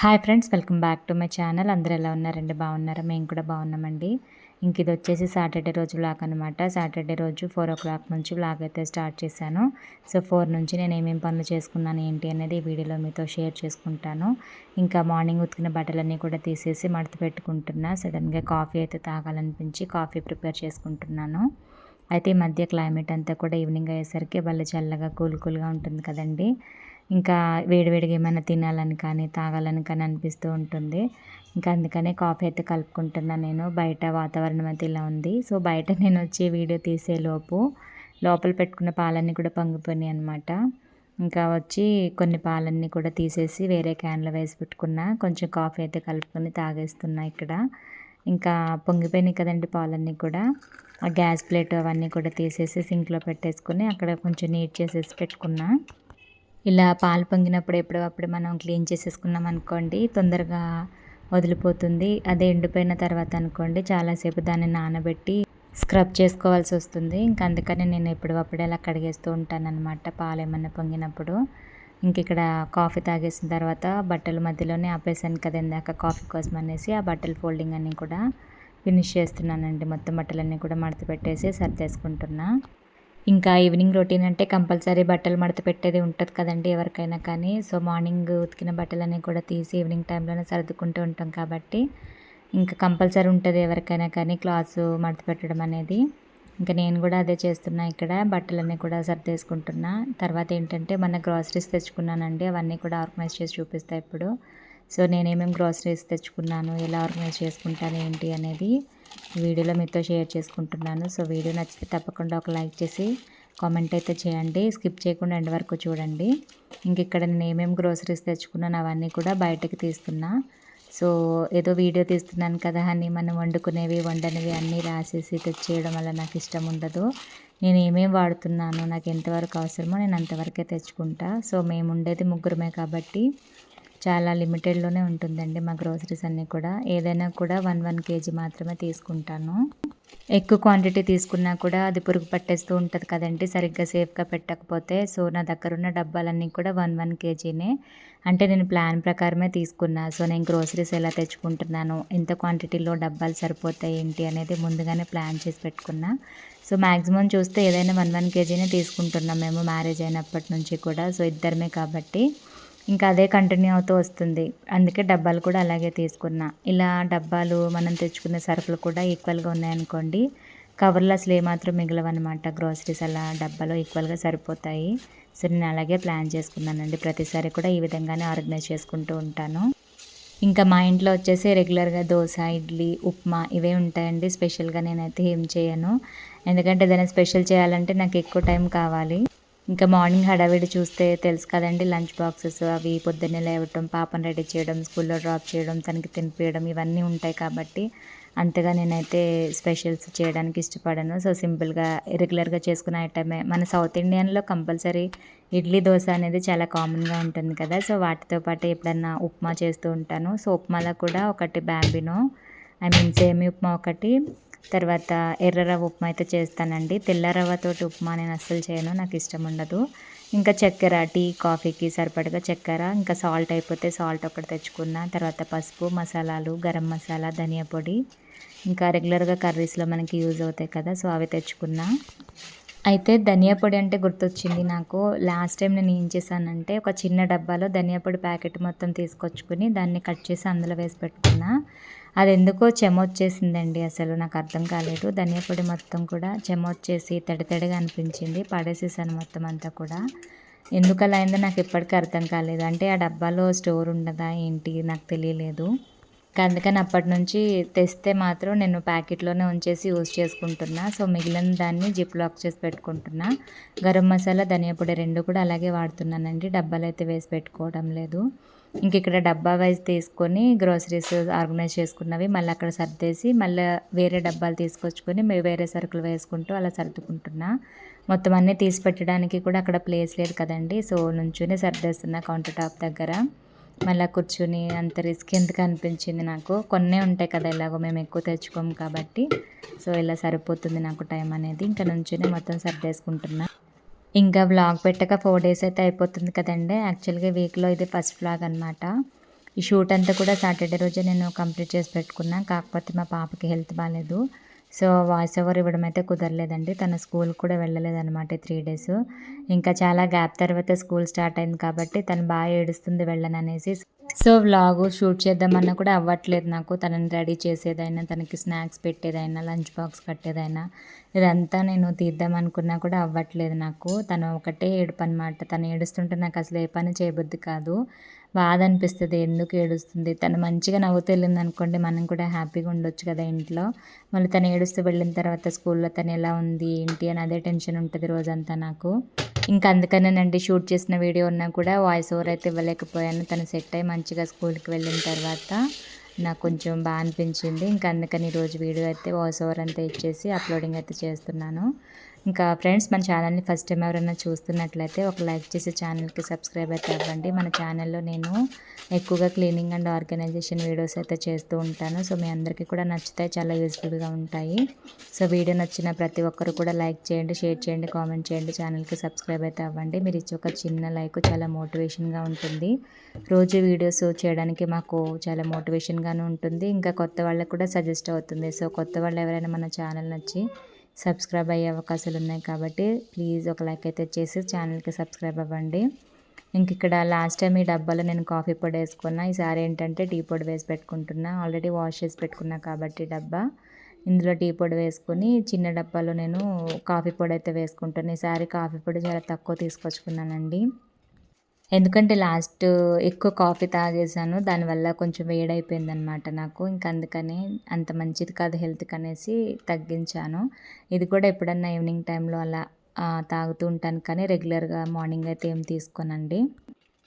Hi friends welcome back to my channel. అందరూ ఎలా ఉన్నారండి? బాగున్నారా? మేము కూడా బాగున్నామండి. ఇంక ఇది వచ్చేసి సాటర్డే రోజు వ్లాగ్ అనమాట సాటర్డే రోజు ఫోర్ ఓ క్లాక్ నుంచి వ్లాగ్ అయితే స్టార్ట్ చేశాను. సో ఫోర్ నుంచి నేను ఏమేమి పనులు చేసుకున్నాను ఏంటి అనేది ఈ వీడియోలో మీతో షేర్ చేసుకుంటాను. ఇంకా మార్నింగ్ ఉతికిన బట్టలన్నీ కూడా తీసేసి మడత పెట్టుకుంటున్నా. సడన్గా కాఫీ అయితే తాగాలనిపించి కాఫీ ప్రిపేర్ చేసుకుంటున్నాను. అయితే ఈ మధ్య క్లైమేట్ అంతా కూడా ఈవినింగ్ అయ్యేసరికి భలే చల్లగా కూల్ కూల్గా ఉంటుంది కదండి. ఇంకా వేడివేడిగా ఏమైనా తినాలని కానీ తాగాలని కానీ అనిపిస్తూ ఉంటుంది. ఇంకా అందుకనే కాఫీ అయితే కలుపుకుంటున్నాను నేను. బయట వాతావరణం అయితే ఇలా ఉంది. సో బయట నేను వచ్చి వీడియో తీసేలోపు లోపల పెట్టుకున్న పాలన్నీ కూడా పొంగిపోయినాయి అనమాట ఇంకా వచ్చి కొన్ని పాలన్నీ కూడా తీసేసి వేరే క్యాన్లో వేసి పెట్టుకున్న. కొంచెం కాఫీ అయితే కలుపుకొని తాగేస్తున్నా ఇక్కడ. ఇంకా పొంగిపోయినాయి కదండి పాలన్నీ కూడా. ఆ గ్యాస్ ప్లేట్ అవన్నీ కూడా తీసేసి సింక్లో పెట్టేసుకుని అక్కడ కొంచెం నీట్ చేసేసి పెట్టుకున్నా. ఇలా పాలు పొంగినప్పుడు ఎప్పుడప్పుడు మనం క్లీన్ చేసేసుకున్నాం అనుకోండి తొందరగా వదిలిపోతుంది. అదే ఎండిపోయిన తర్వాత అనుకోండి చాలాసేపు దాన్ని నానబెట్టి స్క్రబ్ చేసుకోవాల్సి వస్తుంది. ఇంకా అందుకని నేను ఎప్పుడప్పుడు అలా కడిగేస్తూ ఉంటాను అనమాట పాలు ఏమన్నా పొంగినప్పుడు. ఇంక ఇక్కడ కాఫీ తాగేసిన తర్వాత బట్టల మధ్యలోనే ఆపేసాను కదా ఇందాక కాఫీ కోసం అనేసి ఆ బట్టల ఫోల్డింగ్ అన్నీ కూడా ఫినిష్ చేస్తున్నానండి. మొత్తం బట్టలన్నీ కూడా మడత పెట్టేసి సర్దేసుకుంటున్నా. ఇంకా ఈవినింగ్ రొటీన్ అంటే కంపల్సరీ బట్టలు మడత పెట్టేది ఉంటుంది కదండి ఎవరికైనా కానీ. సో మార్నింగ్ ఉతికిన బట్టలన్నీ కూడా తీసి ఈవినింగ్ టైంలోనే సర్దుకుంటూ ఉంటాం కాబట్టి ఇంకా కంపల్సరీ ఉంటుంది ఎవరికైనా కానీ క్లాత్స్ మడత పెట్టడం అనేది. ఇంకా నేను కూడా అదే చేస్తున్నా ఇక్కడ బట్టలన్నీ కూడా సర్దేసుకుంటున్నా. తర్వాత ఏంటంటే మన గ్రాసరీస్ తెచ్చుకున్నానండి అవన్నీ కూడా ఆర్గనైజ్ చేసి చూపిస్తాయి ఇప్పుడు. సో నేనేమేమి గ్రాసరీస్ తెచ్చుకున్నాను ఎలా ఆర్గనైజ్ చేసుకుంటాను ఏంటి అనేది. వీడియోలో మీతో షేర్ చేసుకుంటున్నాను. సో వీడియో నచ్చితే తప్పకుండా ఒక లైక్ చేసి కామెంట్ అయితే చేయండి. స్కిప్ చేయకుండా ఎండ్ వరకు చూడండి. ఇంక ఇక్కడ నేను ఏమేమి గ్రోసరీస్ తెచ్చుకున్నాను అవన్నీ కూడా బయటకు తీస్తున్నా. సో ఏదో వీడియో తీస్తున్నాను కదా అని మనం వండుకునేవి వండనివి అన్నీ రాసేసి తెచ్చేయడం వల్ల నాకు ఇష్టం ఉండదు. నేను ఏమేమి వాడుతున్నాను నాకు ఎంతవరకు అవసరమో నేను అంతవరకే తెచ్చుకుంటా. సో మేము ఉండేది ముగ్గురమే కాబట్టి చాలా లిమిటెడ్లోనే ఉంటుందండి మా గ్రోసరీస్ అన్నీ కూడా. ఏదైనా కూడా వన్ వన్ కేజీ మాత్రమే తీసుకుంటాను. ఎక్కువ క్వాంటిటీ తీసుకున్నా కూడా అది పురుగు పట్టేస్తూ ఉంటుంది కదండి సరిగ్గా సేఫ్గా పెట్టకపోతే. సో నా దగ్గర ఉన్న డబ్బాలన్నీ కూడా వన్ వన్ కేజీనే. అంటే నేను ప్లాన్ ప్రకారమే తీసుకున్నా. సో నేను గ్రోసరీస్ ఎలా తెచ్చుకుంటున్నాను ఎంత క్వాంటిటీలో డబ్బాలు సరిపోతాయి ఏంటి అనేది ముందుగానే ప్లాన్ చేసి పెట్టుకున్నా. సో మ్యాక్సిమం చూస్తే ఏదైనా వన్ వన్ కేజీనే తీసుకుంటున్నాం మేము మ్యారేజ్ అయినప్పటి నుంచి కూడా. సో ఇద్దరమే కాబట్టి. ఇంకా అదే కంటిన్యూ అవుతూ వస్తుంది. అందుకే డబ్బాలు కూడా అలాగే తీసుకున్నా. ఇలా డబ్బాలు మనం తెచ్చుకునే సరుకులు కూడా ఈక్వల్గా ఉన్నాయనుకోండి. కవర్లు అసలు ఏమాత్రం మిగలవన్నమాట. గ్రోసరీస్ అలా డబ్బాలో ఈక్వల్గా సరిపోతాయి. సో నేను అలాగే ప్లాన్ చేసుకున్నానండి. ప్రతిసారి కూడా ఈ విధంగానే ఆర్గనైజ్ చేసుకుంటూ ఉంటాను. ఇంకా మా ఇంట్లో వచ్చేసి రెగ్యులర్గా దోశ ఇడ్లీ ఉప్మా ఇవే ఉంటాయండి. స్పెషల్గా నేనైతే ఏం చేయను. ఎందుకంటే ఏదైనా స్పెషల్ చేయాలంటే నాకు ఎక్కువ టైం కావాలి. ఇంకా మార్నింగ్ హడావిడి చూస్తే తెలుసు కదండి లంచ్ బాక్సెస్ అవి పొద్దున్నే లేవటం పాపను రెడీ చేయడం స్కూల్లో డ్రాప్ చేయడం తనకి తినిపించడం ఇవన్నీ ఉంటాయి కాబట్టి అంతగా నేనైతే స్పెషల్స్ చేయడానికి ఇష్టపడను. సో సింపుల్గా రెగ్యులర్గా చేసుకునే ఐటమే. మన సౌత్ ఇండియన్లో కంపల్సరీ ఇడ్లీ దోశ అనేది చాలా కామన్గా ఉంటుంది కదా. సో వాటితో పాటు ఎప్పుడన్నా ఉప్మా చేస్తూ ఉంటాను. సో ఉప్మాలో కూడా ఒకటి బ్యాంబినో ఐ మీన్ సేమి ఉప్మా ఒకటి తర్వాత ఎర్ర రవ్వ ఉప్మా అయితే చేస్తానండి. తెల్ల రవ్వతోటి ఉప్మా నేను అస్సలు చేయను నాకు ఇష్టం ఉండదు. ఇంకా చక్కెర టీ కాఫీకి సరిపడగా చక్కెర ఇంకా సాల్ట్ అయిపోతే సాల్ట్ ఒకటి తెచ్చుకున్న తర్వాత పసుపు మసాలాలు గరం మసాలా ధనియా పొడి ఇంకా రెగ్యులర్గా కర్రీస్లో మనకి యూజ్ అవుతాయి కదా సో అవి తెచ్చుకున్నా. అయితే ధనియా పొడి అంటే గుర్తొచ్చింది నాకు. లాస్ట్ టైం నేను ఏం చేశానంటే ఒక చిన్న డబ్బాలో ధనియా పొడి ప్యాకెట్ మొత్తం తీసుకొచ్చుకుని దాన్ని కట్ చేసి అందులో వేసి పెట్టుకున్నా. అది ఎందుకో చెమొచ్చేసిందండి. అసలు నాకు అర్థం కాలేదు. ధనియా పొడి మొత్తం కూడా చెమ వచ్చేసి తడి తడిగా అనిపించింది. పడేసేసాను మొత్తం అంతా కూడా. ఎందుకు అలా అయిందో నాకు ఇప్పటికీ అర్థం కాలేదు. అంటే ఆ డబ్బాలో స్టోర్ ఉండదా ఏంటి నాకు తెలియలేదు. అందుకని అప్పటి నుంచి తెస్తే మాత్రం నేను ప్యాకెట్లోనే ఉంచేసి యూజ్ చేసుకుంటున్నా. సో మిగిలిన దాన్ని జిప్ లాక్ చేసి పెట్టుకుంటున్నా. గరం మసాలా ధనియా పొడి రెండు కూడా అలాగే వాడుతున్నానండి. డబ్బాలు అయితే వేసి పెట్టుకోవడం లేదు. ఇంక ఇక్కడ డబ్బా వైజ్ తీసుకొని గ్రోసరీస్ ఆర్గనైజ్ చేసుకున్నవి మళ్ళీ అక్కడ సర్దేసి మళ్ళీ వేరే డబ్బాలు తీసుకొచ్చుకొని వేరే సరుకులు వేసుకుంటూ అలా సర్దుకుంటున్నా. మొత్తం అన్నీ తీసి పెట్టడానికి కూడా అక్కడ ప్లేస్ లేదు కదండి. సో నుంచునే సర్దేస్తున్నా కౌంటర్ టాప్ దగ్గర. మళ్ళీ కూర్చుని అంత రిస్క్ ఎందుకు అనిపించింది నాకు? కొన్నే ఉంటాయి కదా ఇలాగో మేము ఎక్కువ తెచ్చుకోము కాబట్టి. సో ఇలా సరిపోతుంది నాకు టైం అనేది. ఇంకా నుంచునే మొత్తం సర్దేసుకుంటున్నా. ఇంకా వ్లాగ్ పెట్టక ఫోర్ డేస్ అయితే అయిపోతుంది కదండి. యాక్చువల్గా వీక్లో ఇది ఫస్ట్ వ్లాగ్ అనమాట ఈ షూట్ అంతా కూడా సాటర్డే రోజే నేను కంప్లీట్ చేసి పెట్టుకున్నా. కాకపోతే మా పాపకి హెల్త్ బాగాలేదు సో వాయిస్ ఓవర్ ఇవ్వడం అయితే కుదరలేదండి. తన స్కూల్ కూడా వెళ్ళలేదన్నమాట త్రీ డేస్ ఇంకా చాలా గ్యాప్ తర్వాత స్కూల్ స్టార్ట్ అయింది కాబట్టి తను బాగా ఏడుస్తుంది వెళ్ళను అనేసి సో వ్లాగ్ షూట్ చేద్దామన్నా కూడా అవ్వట్లేదు నాకు. తనని రెడీ చేసేదైనా తనకి స్నాక్స్ పెట్టేదైనా లంచ్ బాక్స్ కట్టేదైనా ఇదంతా నేను తీద్దాం అనుకున్నా కూడా అవ్వట్లేదు నాకు. తను ఒకటే ఏడుపు అనమాట తను ఏడుస్తుంటే నాకు అసలు ఏ పని చేయబుద్ది కాదు. బాధ అనిపిస్తుంది. ఎందుకు ఏడుస్తుంది? తను మంచిగా నవ్వుతూ వెళ్ళింది అనుకోండి మనం కూడా హ్యాపీగా ఉండొచ్చు కదా ఇంట్లో. మళ్ళీ తను ఏడుస్తూ వెళ్ళిన తర్వాత స్కూల్లో తను ఎలా ఉంది ఏంటి అని అదే టెన్షన్ ఉంటుంది రోజంతా నాకు. ఇంకా అందుకనేనండి షూట్ చేసిన వీడియో ఉన్నా కూడా వాయిస్ ఓవర్ అయితే ఇవ్వలేకపోయాను. తను సెట్ అయ్యి మంచిగా స్కూల్కి వెళ్ళిన తర్వాత నాకు కొంచెం బాగా అనిపించింది. ఇంకా అందుకని ఈరోజు వీడియో అయితే వాయిస్ ఓవర్ అంతా ఇచ్చేసి అప్లోడింగ్ అయితే చేస్తున్నాను. ఇంకా ఫ్రెండ్స్ మన ఛానల్ని ఫస్ట్ టైం ఎవరైనా చూస్తున్నట్లయితే ఒక లైక్ చేసి ఛానల్కి సబ్స్క్రైబ్ అయితే అవ్వండి. మన ఛానల్లో నేను ఎక్కువగా క్లీనింగ్ అండ్ ఆర్గనైజేషన్ వీడియోస్ అయితే చేస్తూ ఉంటాను. సో మీ అందరికీ కూడా నచ్చితే చాలా యూస్ఫుల్గా ఉంటాయి. సో వీడియో నచ్చిన ప్రతి ఒక్కరు కూడా లైక్ చేయండి షేర్ చేయండి కామెంట్ చేయండి ఛానల్కి సబ్స్క్రైబ్ అయితే అవ్వండి. మీరు ఇచ్చే ఒక చిన్న లైక్ చాలా మోటివేషన్గా ఉంటుంది. రోజు వీడియోస్ చేయడానికి మాకు చాలా మోటివేషన్గాను ఉంటుంది. ఇంకా కొత్త వాళ్ళకి కూడా సజెస్ట్ అవుతుంది. సో కొత్త వాళ్ళు ఎవరైనా మన ఛానల్ నచ్చి సబ్స్క్రైబ్ అయ్యే అవకాశాలు ఉన్నాయి కాబట్టి ప్లీజ్ ఒక లైక్ అయితే చేసి ఛానల్కి సబ్స్క్రైబ్ అవ్వండి. ఇంక ఇక్కడ లాస్ట్ టైం ఈ డబ్బాలో నేను కాఫీ పొడి వేసుకున్నా. ఈసారి ఏంటంటే టీ పొడి వేసి పెట్టుకుంటున్నా. ఆల్రెడీ వాష్ చేసి పెట్టుకున్నా కాబట్టి డబ్బా. ఇందులో టీ పొడి వేసుకొని చిన్న డబ్బాలో నేను కాఫీ పొడి అయితే వేసుకుంటాను ఈసారి కాఫీ పొడి చాలా తక్కువ తీసుకొచ్చుకున్నానండి. ఎందుకంటే లాస్ట్ ఎక్కువ కాఫీ తాగేసాను దానివల్ల కొంచెం వేడైపోయింది అనమాట నాకు. ఇంకా అందుకని అంత మంచిది కాదు హెల్త్కి అనేసి తగ్గించాను. ఇది కూడా ఎప్పుడన్నా ఈవినింగ్ టైంలో అలా తాగుతూ ఉంటాను కానీ రెగ్యులర్గా మార్నింగ్ అయితే ఏం తీసుకోనండి.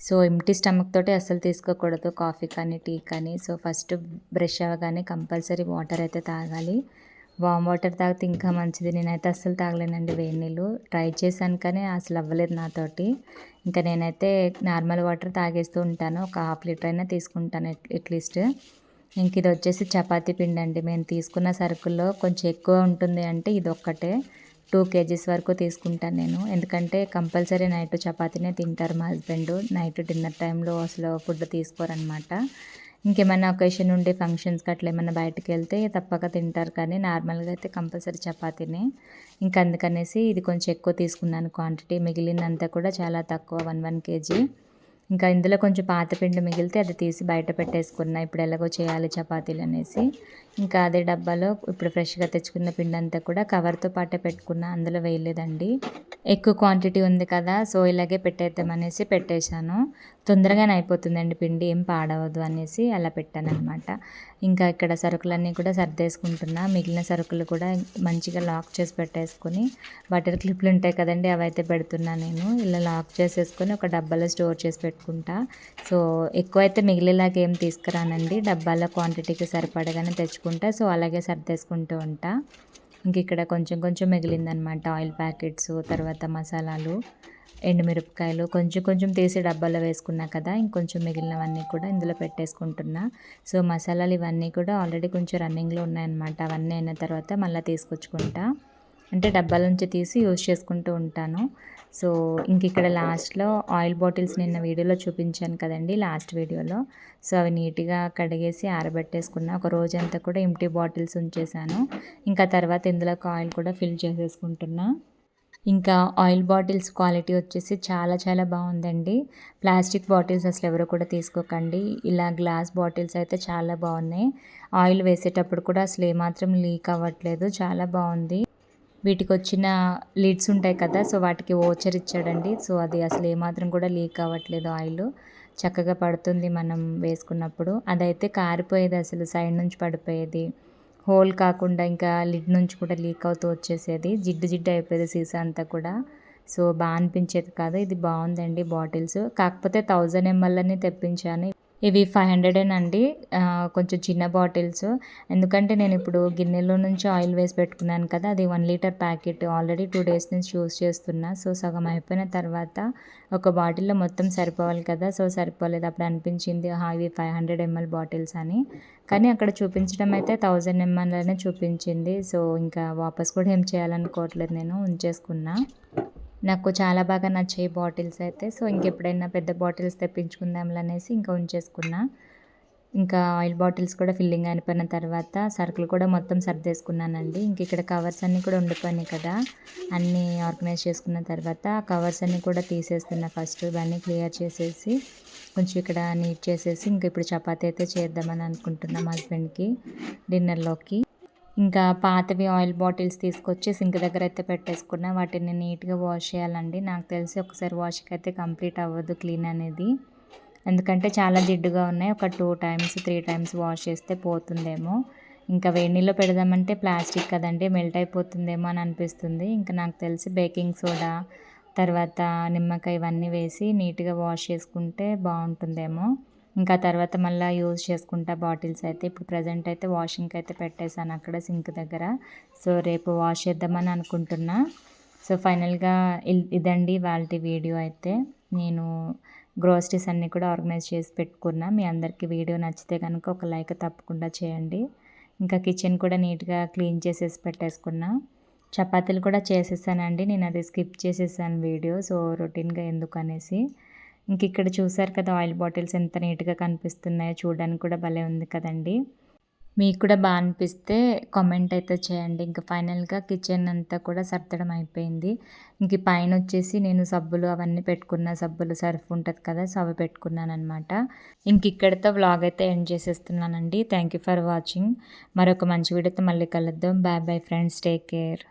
సో ఎంటీ స్టమక్ తోటి అస్సలు తీసుకోకూడదు కాఫీ కానీ టీ కానీ. సో ఫస్ట్ బ్రష్ అవ్వగానే కంపల్సరీ వాటర్ అయితే తాగాలి. వామ్ వాటర్ తాగితే ఇంకా మంచిది. నేనైతే అస్సలు తాగలేనండి వేడి నీళ్ళు. ట్రై చేశాను కానీ అసలు అవ్వలేదు నాతోటి. ఇంకా నేనైతే నార్మల్ వాటర్ తాగేస్తూ ఉంటాను. ఒక హాఫ్ లీటర్ అయినా తీసుకుంటాను అట్లీస్ట్ ఇంక ఇది వచ్చేసి చపాతీ పిండి అండి. మేము తీసుకున్న సరుకుల్లో కొంచెం ఎక్కువ ఉంటుంది అంటే ఇది ఒక్కటే. టూ కేజీస్ వరకు తీసుకుంటాను నేను. ఎందుకంటే కంపల్సరీ నైట్ చపాతీనే తింటారు మా హస్బెండ్. నైట్ డిన్నర్ టైంలో అసలు ఫుడ్ తీసుకోరనమాట ఇంకేమైనా ఒకేషన్ ఉండే ఫంక్షన్స్కి అట్లా ఏమైనా బయటకు వెళ్తే తప్పక తింటారు. కానీ నార్మల్గా అయితే కంపల్సరీ చపాతీనే. ఇంకా అందుకనేసి ఇది కొంచెం ఎక్కువ తీసుకున్నాను క్వాంటిటీ మిగిలిందంతా కూడా చాలా తక్కువ వన్ వన్ కేజీ ఇంకా ఇందులో కొంచెం పాత పిండి మిగిలితే అది తీసి బయట పెట్టేసుకున్నా. ఇప్పుడు ఎలాగో చేయాలి చపాతీలు అనేసి. ఇంకా అదే డబ్బాలో ఇప్పుడు ఫ్రెష్గా తెచ్చుకున్న పిండి అంతా కూడా కవర్తో పాటే పెట్టుకున్న. అందులో వేయలేదండి. ఎక్కువ క్వాంటిటీ ఉంది కదా సో ఇలాగే పెట్టేద్దామనేసి పెట్టేశాను. తొందరగానే అయిపోతుందండి. పిండి ఏం పాడవద్దు అనేసి అలా పెట్టాను అనమాట ఇంకా ఇక్కడ సరుకులన్నీ కూడా సర్దేసుకుంటున్నా. మిగిలిన సరుకులు కూడా మంచిగా లాక్ చేసి పెట్టేసుకొని బటర్ క్లిప్లు ఉంటాయి కదండి అవి అయితే పెడుతున్నా నేను. ఇలా లాక్ చేసేసుకొని ఒక డబ్బాలో స్టోర్ చేసి పెట్టుకుంటా. సో ఎక్కువ అయితే మిగిలేలాగా ఏం తీసుకురానండి. డబ్బాల క్వాంటిటీకి సరిపడగానే తెచ్చుకుంటా. సో అలాగే సర్దేసుకుంటూ ఉంటా. ఇంక ఇక్కడ కొంచెం కొంచెం మిగిలిందనమాట ఆయిల్ ప్యాకెట్స్ తర్వాత మసాలాలు. ఎండుమిరపకాయలు కొంచెం కొంచెం తీసి డబ్బాలో వేసుకున్నా కదా ఇంకొంచెం మిగిలినవన్నీ కూడా ఇందులో పెట్టేసుకుంటున్నా. సో మసాలాలు ఇవన్నీ కూడా ఆల్రెడీ కొంచెం రన్నింగ్లో ఉన్నాయన్నమాట. అవన్నీ అయిన తర్వాత మళ్ళీ తీసుకొచ్చుకుంటా. అంటే డబ్బాల నుంచి తీసి యూజ్ చేసుకుంటూ ఉంటాను. సో ఇంక ఇక్కడ లాస్ట్లో ఆయిల్ బాటిల్స్ నిన్న వీడియోలో చూపించాను కదండి లాస్ట్ వీడియోలో. సో అవి నీట్గా కడిగేసి ఆరబెట్టేసుకున్న. ఒక రోజంతా కూడా ఎంటీ బాటిల్స్ ఉంచేసాను ఇంకా తర్వాత ఇందులోకి ఆయిల్ కూడా ఫిల్ చేసేసుకుంటున్నా. ఇంకా ఆయిల్ బాటిల్స్ క్వాలిటీ వచ్చేసి చాలా చాలా బాగుందండి. ప్లాస్టిక్ బాటిల్స్ అసలు ఎవరు కూడా తీసుకోకండి. ఇలా గ్లాస్ బాటిల్స్ అయితే చాలా బాగున్నాయి. ఆయిల్ వేసేటప్పుడు కూడా అసలు ఏమాత్రం లీక్ అవ్వట్లేదు. చాలా బాగుంది. వీటికి వచ్చిన లిడ్స్ ఉంటాయి కదా సో వాటికి ఓచర్ ఇచ్చాడండి. సో అది అసలు ఏమాత్రం కూడా లీక్ అవ్వట్లేదు ఆయిల్. చక్కగా పడుతుంది మనం వేసుకున్నప్పుడు. అదైతే కారిపోయేది అసలు సైడ్ నుంచి పడిపోయేది. హోల్ కాకుండా ఇంకా లిడ్ నుంచి కూడా లీక్ అవుతూ వచ్చేసేది. జిడ్డు జిడ్డు అయిపోయేది సీసా అంతా కూడా. సో బాగా అనిపించేది కాదు. ఇది బాగుందండి బాటిల్స్. కాకపోతే థౌజండ్ ఎంఎల్ అని తెప్పించాను. ఇవి ఫైవ్ హండ్రెడ్ అండి కొంచెం చిన్న బాటిల్స్. ఎందుకంటే నేను ఇప్పుడు గిన్నెలో నుంచి ఆయిల్ వేసి పెట్టుకున్నాను కదా అది one litre packet already two days నుంచి యూస్ చేస్తున్నా. సో సగం అయిపోయిన తర్వాత ఒక బాటిల్లో మొత్తం సరిపోవాలి కదా సో సరిపోలేదు. అప్పుడు అనిపించింది ఇవి ఫైవ్ హండ్రెడ్ ఎంఎల్ బాటిల్స్ అని. కానీ అక్కడ చూపించడం అయితే థౌజండ్ ఎంఎల్ అనే చూపించింది. సో ఇంకా వాపస్ కూడా ఏం చేయాలనుకోవట్లేదు నేను ఉంచేసుకున్నా. నాకు చాలా బాగా నచ్చాయి బాటిల్స్ అయితే. సో ఇంకెప్పుడైనా పెద్ద బాటిల్స్ తెప్పించుకుందాంలే అనేసి ఇంకా ఉంచేసుకున్నా. ఇంకా ఆయిల్ బాటిల్స్ కూడా ఫిల్లింగ్ అయిపోయిన తర్వాత సరుకులు కూడా మొత్తం సర్దేసుకున్నానండి. ఇంక ఇక్కడ కవర్స్ అన్నీ కూడా ఉండిపోయినాయి కదా. అన్నీ ఆర్గనైజ్ చేసుకున్న తర్వాత ఆ కవర్స్ అన్నీ కూడా తీసేస్తున్నా ఫస్ట్. ఇవన్నీ క్లియర్ చేసేసి కొంచెం ఇక్కడ నీట్ చేసేసి ఇంక ఇప్పుడు చపాతీ అయితే చేద్దామని అనుకుంటున్నాం హస్బెండ్కి డిన్నర్లోకి. ఇంకా పాతవి ఆయిల్ బాటిల్స్ తీసుకొచ్చి సింక్ దగ్గర అయితే పెట్టేసుకున్నా. వాటిని నీట్గా వాష్ చేయాలండి. నాకు తెలిసి ఒకసారి వాష్కి అయితే కంప్లీట్ అవ్వదు క్లీన్ అనేది. ఎందుకంటే చాలా జిడ్డుగా ఉన్నాయి. ఒక two times three times wash చేస్తే పోతుందేమో. ఇంకా వేడి నీళ్ళు పెడదామంటే ప్లాస్టిక్ కదండి మెల్ట్ అయిపోతుందేమో అని అనిపిస్తుంది. ఇంకా నాకు తెలిసి బేకింగ్ సోడా తర్వాత నిమ్మకాయ ఇవన్నీ వేసి నీట్గా వాష్ చేసుకుంటే బాగుంటుందేమో. ఇంకా తర్వాత మళ్ళీ యూజ్ చేసుకుంటా బాటిల్స్ అయితే. ఇప్పుడు ప్రజెంట్ అయితే వాషింగ్కి అయితే పెట్టేశాను అక్కడ సింక్ దగ్గర. సో రేపు వాష్ చేద్దామని అనుకుంటున్నా. సో ఫైనల్గా ఇదండి వాళ్ళ వీడియో అయితే. నేను గ్రోసరీస్ అన్నీ కూడా ఆర్గనైజ్ చేసి పెట్టుకున్నా. మీ అందరికీ వీడియో నచ్చితే కనుక ఒక లైక్ తప్పకుండా చేయండి. ఇంకా కిచెన్ కూడా నీట్గా క్లీన్ చేసేసి పెట్టేసుకున్నా. చపాతీలు కూడా చేసేసానండి. నేను అది స్కిప్ చేసేసాను వీడియో. సో రొటీన్గా ఎందుకు అనేసి ఇంక ఇక్కడ చూసారు కదా ఆయిల్ బాటిల్స్ ఎంత నీట్గా కనిపిస్తున్నాయో చూడడానికి కూడా భలే ఉంది కదండి. మీకు కూడా బాగా అనిపిస్తే కామెంట్ అయితే చేయండి. ఇంకా ఫైనల్గా కిచెన్ అంతా కూడా సర్దడం అయిపోయింది. ఇంక పైన వచ్చేసి నేను సబ్బులు అవన్నీ పెట్టుకున్న సబ్బులు సర్ఫ్ ఉంటుంది కదా సో అవి పెట్టుకున్నాను అనమాట ఇంక ఇక్కడితో వ్లాగ్ అయితే end చేసేస్తున్నానండి. Thank you for watching. మరొక మంచి వీడియోతో మళ్ళీ కలుద్దాం. Bye bye friends. Take care.